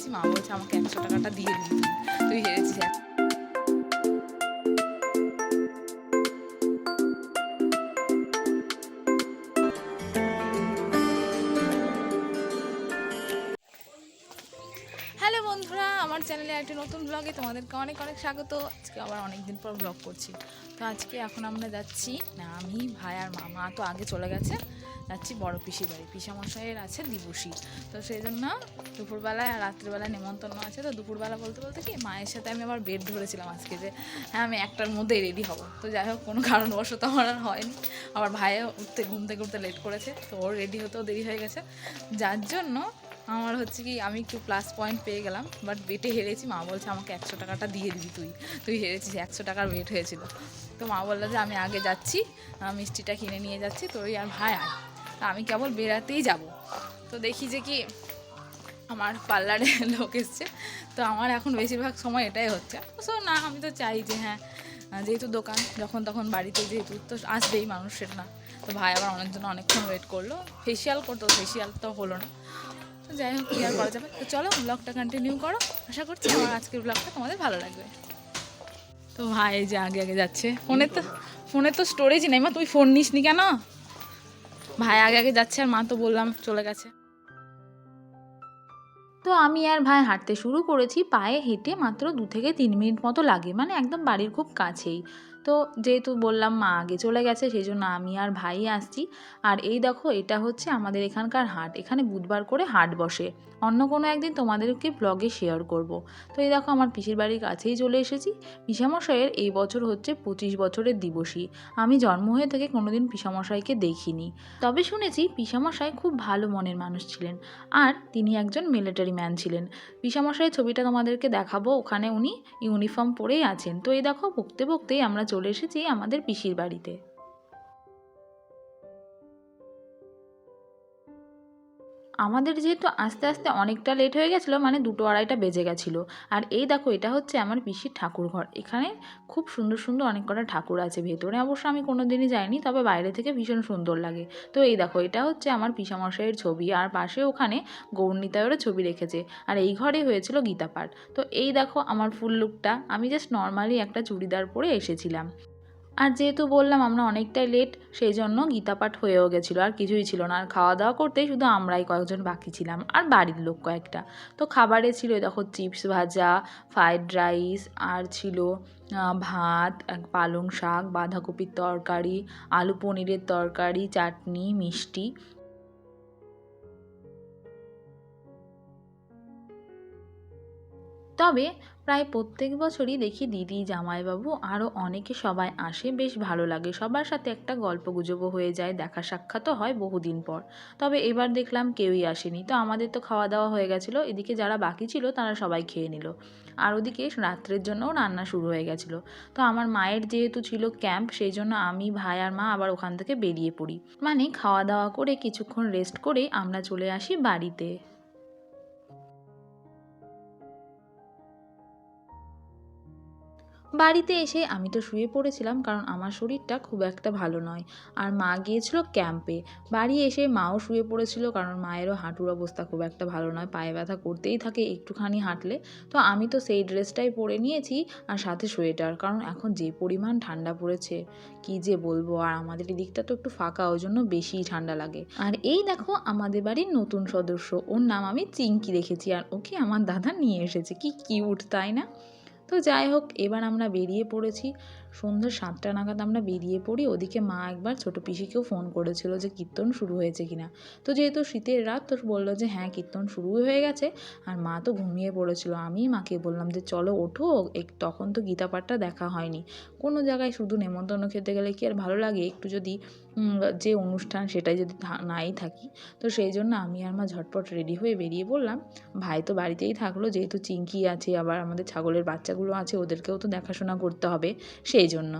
হেরেছি মা বলছে আমাকে একশো টাকাটা দিয়ে দিবি। তুই। হেরেছিস হ্যালো বন্ধুরা, আমার চ্যানেলে একটা নতুন ব্লগে তোমাদেরকে অনেক অনেক স্বাগত। আজকে আবার অনেক দিন পর ব্লগ করছি। তো আজকে এখন আমরা যাচ্ছি, না আমি, ভাই আর মা মা তো আগে চলে গেছে। যাচ্ছি বড় পিসির বাড়ি। পিসামশাইয়ের আছে দিবসী। তো সেই জন্য দুপুরবেলায় আর রাত্রিবেলায় নেমন্তন্ন আছে। তো দুপুরবেলা বলতে বলতে কি, মায়ের সাথে আমি আবার বেড ধরেছিলাম আজকে যে হ্যাঁ আমি একটার মধ্যেই রেডি হব। তো যাই হোক, কোনো কারণবশত আমার আর হয়নি। আবার ভাইও উঠতে, ঘুম থেকে উঠতে লেট করেছে। তো ওর রেডি হতেও দেরি হয়ে গেছে। যার জন্য আমার হচ্ছে কি, আমি একটু প্লাস পয়েন্ট পেয়ে গেলাম। বাট বেটে হেরেছি। মা বলছে, আমাকে একশো টাকাটা দিয়ে দিবি তুই। তুই হেরেছিস, একশো টাকার বেট হয়েছিল। তো মা বলল যে, আমি আগে যাচ্ছি মিষ্টিটা কিনে নিয়ে যাচ্ছি। তোরই আর ভাই আয়। আমি কেবল বেড়াতেই যাব। তো দেখি যে কি আমার পার্লারে লোক এসছে। তো আমার এখন বেশিরভাগ সময় এটাই হচ্ছে। সো না, আমি তো চাই যে হ্যাঁ যেহেতু দোকান, যখন তখন বাড়িতে যেহেতু তো আসবেই মানুষের, না। তো ভাই আবার অনেক জন্য অনেকক্ষণ ওয়েট করল। ফেসিয়াল করতো ফেসিয়াল তো হলো না। তো যাই হোক, কি আর করা যাবে? তো চলো ব্লগটা কন্টিনিউ করো। আশা করছি আমার আজকের ব্লগটা তোমাদের ভালো লাগবে। তো ভাই যে আগে আগে যাচ্ছে। ফোনে তো ফোনে তো স্টোরেজ নেই। মা তুই ফোন নিস নি কেন? ভাই আগে আগে যাচ্ছে আর মা তো বললাম চলে গেছে। তো আমি আর ভাই হাঁটতে শুরু করেছি, পায়ে হেঁটে মাত্র দু থেকে তিন মিনিট মতো লাগে মানে একদম বাড়ির খুব কাছেই। তো যেহেতু বললাম মা আগে চলে গেছে সেই জন্য আমি আর ভাই আসছি। আর এই দেখো, এটা হচ্ছে আমাদের এখানকার হাট। এখানে বুধবার করে হাট বসে। অন্য কোনো একদিন তোমাদেরকে ব্লগে শেয়ার করব। তো এই দেখো, আমার পিসির বাড়ির কাছেই চলে এসেছি। পিসামশাইয়ের এই বছর হচ্ছে পঁচিশ বছরের দিবসী আমি জন্ম হয়ে থেকে কোনোদিন পিসামশাইকে দেখিনি। তবে শুনেছি পিসামশাই খুব ভালো মনের মানুষ ছিলেন। আর তিনি একজন মিলিটারি ম্যান ছিলেন। পিসামশাইয়ের ছবিটা তোমাদেরকে দেখাবো। ওখানে উনি ইউনিফর্ম পরেই আছেন। তো এই দেখো, বকতে বকতেই আমরা চলে এসেছি আমাদের পিসির বাড়িতে। আমাদের যেহেতু আস্তে আস্তে অনেকটা লেট হয়ে গেছিল মানে দুটো আড়াইটা বেজে গেছিল। আর এই দেখো, এটা হচ্ছে আমার পিসির ঠাকুর ঘর। এখানে খুব সুন্দর সুন্দর অনেক কটা ঠাকুর আছে ভেতরে। অবশ্য আমি কোনো দিনই যাইনি, তবে বাইরে থেকে ভীষণ সুন্দর লাগে। তো এই দেখো, এটা হচ্ছে আমার পিসামশাইয়ের ছবি। আর পাশে ওখানে গৌরনীতায়েরও ছবি রেখেছে। আর এই ঘরে হয়েছিল গীতা পাঠ। তো এই দেখো আমার ফুল লুকটা আমি জাস্ট নর্মালি একটা চুড়িদার পরে এসেছিলাম। আর যেহেতু বললাম আমরা অনেকটাই লেট সেই জন্য গীতাপাঠ হয়েও গেছিল, আর কিছুই ছিল না। আর খাওয়া দাওয়া করতেই শুধু আমরাই কয়েকজন বাকি ছিলাম, আর বাড়ির লোক কয়েকটা। তো খাবারে ছিল দেখো চিপস ভাজা ফ্রাইড রাইস আর ছিল ভাত পালং শাক, বাঁধাকপির তরকারি, আলু পনিরের তরকারি, চাটনি, মিষ্টি। তবে প্রায় প্রত্যেক বছরই দেখি দিদি, জামাইবাবু আরও অনেকে সবাই আসে, বেশ ভালো লাগে। সবার সাথে একটা গল্প গুজবও হয়ে যায়, দেখা সাক্ষাৎও হয় বহুদিন পর। তবে এবার দেখলাম কেউই আসেনি। তো আমাদের তো খাওয়া দাওয়া হয়ে গেছিল, এদিকে যারা বাকি ছিল তারা সবাই খেয়ে নিল। আর ওদিকে রাত্রের জন্যও রান্না শুরু হয়ে গেছিল। তো আমার মায়ের যেহেতু ছিল ক্যাম্প, সেই জন্য আমি, ভাই আর মা আবার ওখান থেকে বেরিয়ে পড়ি। মানে খাওয়া দাওয়া করে কিছুক্ষণ রেস্ট করে আমরা চলে আসি বাড়িতে। বাড়িতে এসে আমি তো শুয়ে পড়েছিলাম কারণ আমার শরীরটা খুব একটা ভালো নয়। আর মা গিয়েছিল ক্যাম্পে। বাড়ি এসে মাও শুয়ে পড়েছিল কারণ মায়েরও হাঁটুর অবস্থা খুব একটা ভালো নয়। পায়ে ব্যথা করতেই থাকে, একটুখানি হাঁটলে। তো আমি তো সেই ড্রেসটাই পরে নিয়েছি আর সাথে সোয়েটার। কারণ এখন যে পরিমাণ ঠান্ডা পড়েছে, কি যে বলব? আর আমাদের এদিকটা তো একটু ফাঁকা, ওই জন্য বেশিই ঠান্ডা লাগে। আর এই দেখো আমাদের বাড়ির নতুন সদস্য। ওর নাম আমি চিঙ্কি রেখেছি আর ওকে আমার দাদা নিয়ে এসেছে। কি কিউট তাই না? তো যাই হোক, এবার আমরা বেরিয়ে পড়েছি। সন্ধ্যে সাতটা নাগাদ আমরা বেরিয়ে পড়ি। ওদিকে মা একবার ছোটো পিসিকেও ফোন করেছিল যে কীর্তন শুরু হয়েছে কিনা। তো যেহেতু শীতের রাত, তো বলল যে হ্যাঁ কীর্তন শুরু হয়ে গেছে। আর মা তো ঘুমিয়ে পড়েছিল। আমি মাকে বললাম যে চলো ওঠো তখন তো গীতা পাঠটা দেখা হয়নি। কোনো জায়গায় শুধু নেমন্তন্ন খেতে গেলে কি আর ভালো লাগে? একটু যদি যে অনুষ্ঠান সেটাই যদি নাই থাকি, তো সেই জন্য আমি আর মা ঝটপট রেডি হয়ে বেরিয়ে পড়লাম। ভাই তো বাড়িতেই থাকল, যেহেতু চিঙ্কি আছে, আবার আমাদের ছাগলের বাচ্চাগুলো আছে, ওদেরকেও তো দেখাশোনা করতে হবে, সেই জন্য।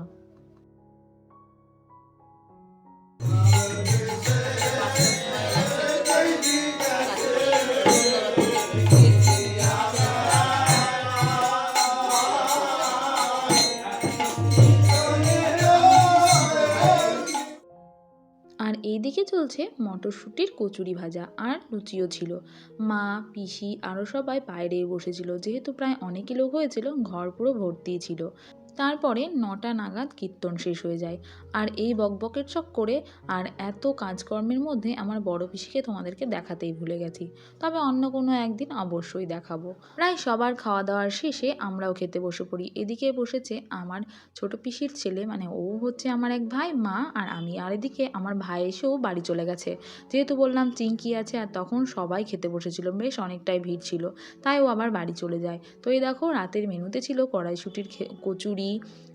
আর এইদিকে চলছে মটরশুঁটির কচুরি ভাজা আর লুচিও ছিল। মা, পিসি আরও সবাই বাইরে বসেছিল। যেহেতু প্রায় অনেকই লোক হয়েছিল, ঘর পুরো ভর্তিই ছিল। তারপরে নটা নাগাদ কীর্তন শেষ হয়ে যায়। আর এই বকবকের চক্করে আর এত কাজকর্মের মধ্যে আমার বড় পিসিকে তোমাদেরকে দেখাতেই ভুলে গেছি। তবে অন্য কোনো একদিন অবশ্যই দেখাবো। প্রায় সবার খাওয়া দাওয়ার শেষে আমরাও খেতে বসে পড়ি। এদিকে বসেছে আমার ছোট পিসির ছেলে মানে ও হচ্ছে আমার এক ভাই, মা আর আমি। আর এদিকে আমার ভাই এসেও বাড়ি চলে গেছে। যেহেতু বললাম চিঙ্কি আছে আর তখন সবাই খেতে বসেছিল, বেশ অনেকটাই ভিড় ছিল। তাই ও আবার বাড়ি চলে যায়। তো এই দেখো, রাতের মেনুতে ছিল কড়াইশুটির কচুরি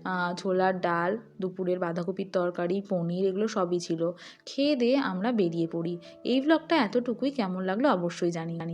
আহ, ছোলার ডাল দুপুরের বাঁধাকপির তরকারি পনির এগুলো সবই ছিল। খেয়ে দেয়ে আমরা বেরিয়ে পড়ি। এই ব্লগটা এতটুকুই। কেমন লাগল অবশ্যই জানি